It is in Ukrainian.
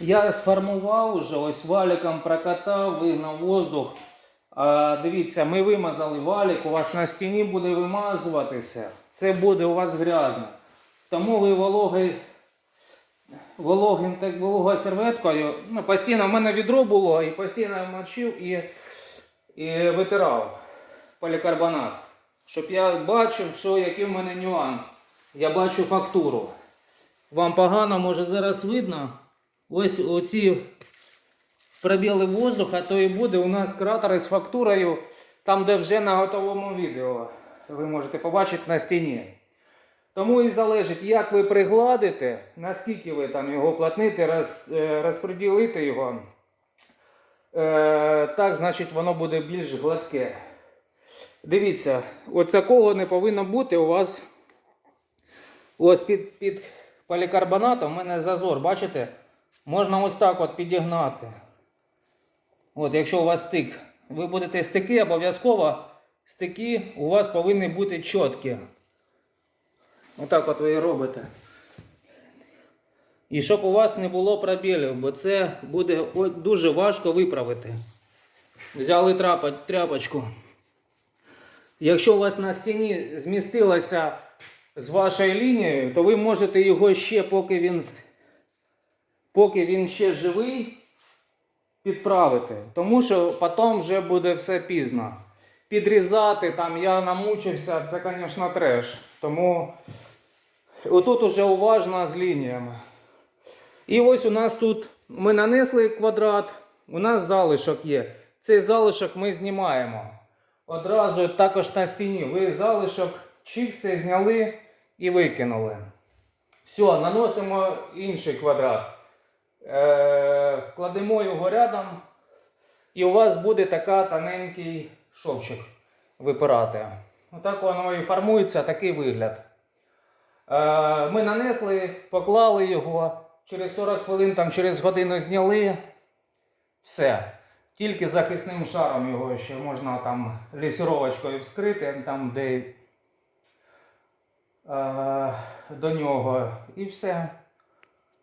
Я сформував уже, ось валіком прокатав, вигнав воздух. А, дивіться, ми вимазали валік, у вас на стіні буде вимазуватися. Це буде у вас грязно. Тому ви вологий, вологим, так, вологою серветкою, ну, постійно в мене відро було і постійно мочив і, і витирав полікарбонат. Щоб я бачив, що який в мене нюанс. Я бачу фактуру. Вам погано, може зараз видно. Ось оці пробіли воздуха, то і буде у нас кратери з фактурою, там, де вже на готовому відео ви можете побачити на стіні. Тому і залежить, як ви пригладите, наскільки ви там його платните, роз, е, розподілите його. Е, так, значить, воно буде більш гладке. Дивіться, от такого не повинно бути у вас. Ось під, під полікарбонатом у мене зазор, бачите? Можна ось так от підігнати. От, якщо у вас стик, ви будете стики, обов'язково стики у вас повинні бути чіткі. Отак от ви і робите. І щоб у вас не було пробілів, бо це буде дуже важко виправити. Взяли тряпочку. Якщо у вас на стіні змістилося з вашою лінією, то ви можете його ще, поки він, поки він ще живий, підправити. Тому що потім вже буде все пізно. Підрізати там я намучився, це, звісно, треш. Тому отут уже уважно з лініями. І ось у нас тут ми нанесли квадрат, у нас залишок є. Цей залишок ми знімаємо. Одразу також на стіні. Ви залишок чікси зняли і викинули. Все, наносимо інший квадрат. Е, кладемо його рядом. І у вас буде така тоненький шовчик випирати. Отак воно і формується такий вигляд. Е, Ми нанесли, поклали його, через 40 хвилин, там, через годину зняли. Все. Тільки захисним шаром його ще можна там лісіровочкою вскрити, там де е, до нього. І все.